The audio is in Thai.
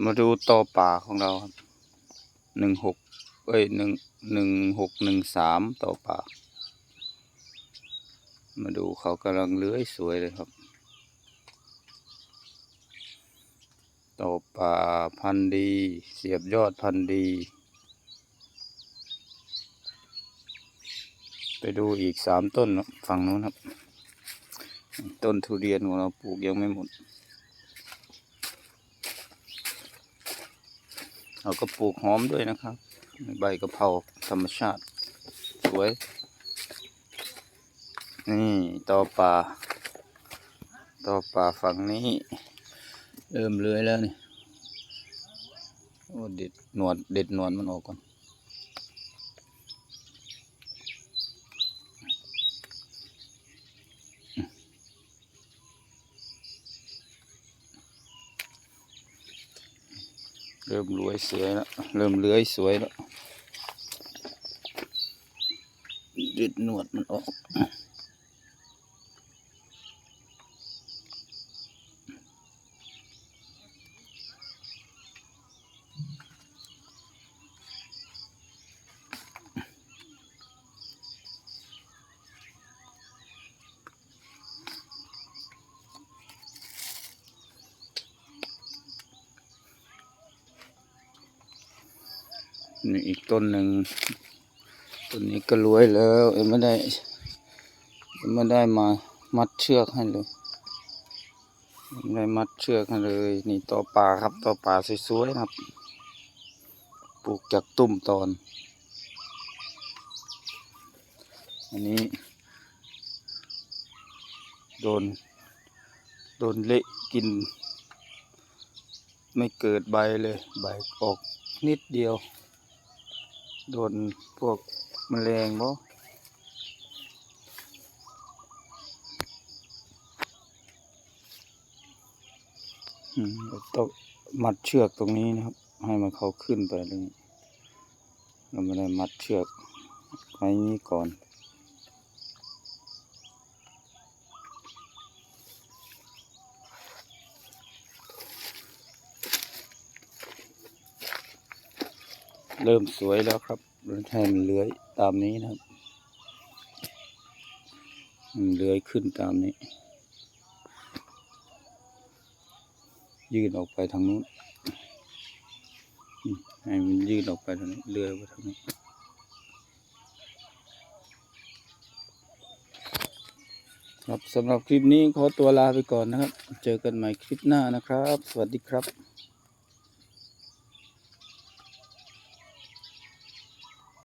มาดูต่อป่าของเราครับหนึ่งหกเอ้ยหนึ่งหนึ่งหกหนึ่งสามต่อป่า มาดูเขากำลังเลื้อยสวยเลยครับ ต่อป่าพันดี เสียบยอดพันดี ไปดูอีกสามต้นฝั่งนู้นครับ ต้นทุเรียนของเราปลูกยังไม่หมด เราก็ปลูกหอมด้วยนะครับ ใบกะเพราธรรมชาติ สวย นี่ต่อป่าต่อป่าฝั่งนี้ เริ่มเลื้อยแล้วนี่โอ้เด็ดหนวดเด็ดหนวดมันออกก่อน ริ่มรวยสวยแล้วเริ่มเลื้อยสวยแล้วดึดหนวดมันออก นี่อีกต้นหนึ่งต้นนี้ก็รวยแล้วยังไม่ได้ยังไม่ได้มามัดเชือกให้เลยยังไม่ได้มัดเชือกให้เลย นี่ต่อป่าครับต่อป่าสวยๆครับ ปลูกจากตุ่มตอน อันนี้ โดน โดนเละกิน ไม่เกิดใบเลย ใบออกนิดเดียว โดนพวกแมลงบ่อืมเราต้องมัดเชือกตรงนี้นะครับ ให้มันเขาขึ้นไปเลยเราไม่ได้มัดเชือกไว้นี้ก่อน เริ่มสวยแล้วครับให้มันเลื้อยตามนี้นะครับมันเลื้อยขึ้นตามนี้ ยื่นออกไปทางนู้นให้มันยื่นออกไปทางนี้เลื้อยไปทางนี้ครับสำหรับคลิปนี้ขอตัวลาไปก่อนนะครับ เจอกันใหม่คลิปหน้านะครับ สวัสดีครับ